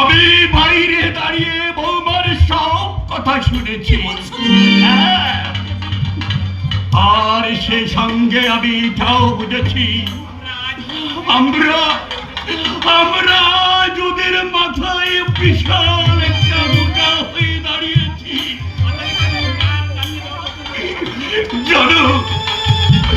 আমি বাইরে দাঁড়িয়ে বৌমার সব কথা শুনেছি। আর সে সঙ্গে আমি এটাও বুঝেছি আমরা আমরা যদের মাথায় বিশাল একটা বোঝা হয়ে দাঁড়িয়েছি জানো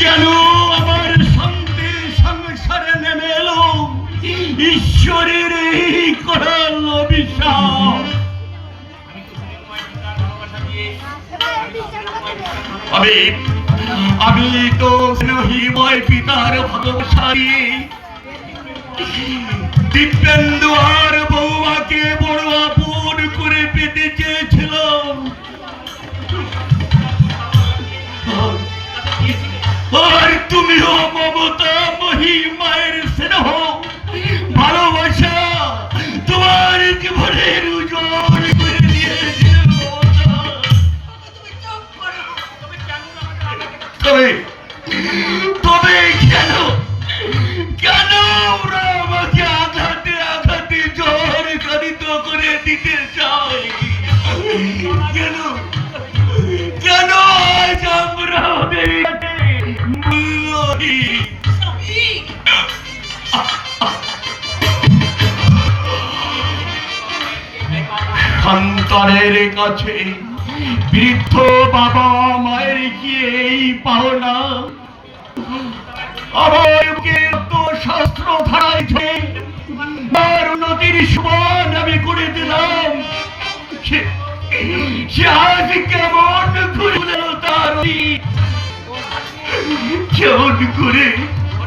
কেন আমার সঙ্গে সংসারে নেমে এলো ঈশ্বরের এই করাল অভিশাপ আমি আমি তো স্নেহিময় পিতার ভালোবাসাই দিব্যেন্দু আর বৌমাকে বড় আপন করে পেতে চেয়েছিলাম। আর তুমিও মমতা মহিমায়ের স্নেহ ভালোবাসা তোমার জীবনের উজ্জ্বল করে দিয়েছিল। তবে তবে কেন কেন ওরা আমাকে আঘাতে আঘাতে জ্বর কারিত করে দিতে চায়? কেন সন্তানের কাছে বৃদ্ধ বাবা মায়ের গিয়ে এই পাওনা। আমাকে তো শাস্ত্র ধারাইছে। আর নদীর সমান আমি করে দিলাম। সে- আজ কেমন উঠল তার কেমন করে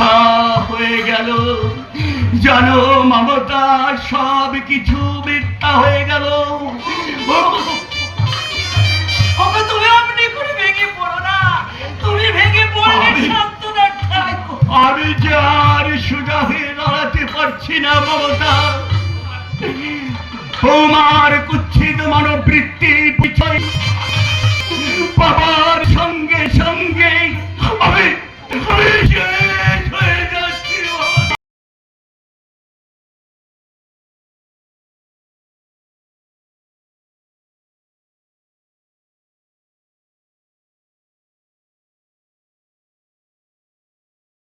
মিথ্যা হয়ে গেল। জানো মমতা সব কিছু মিথ্যা হয়ে গেল। তুমি আপনি করে ভেঙে পড়ো না। তুমি ভেঙে পড়লে আমি- সান্ত্বনা আমি যে আর সোজা হয়ে দাঁড়াতে পারছি না মমতা। তোমার কুচ্ছিত মানবৃত্তি পিছয়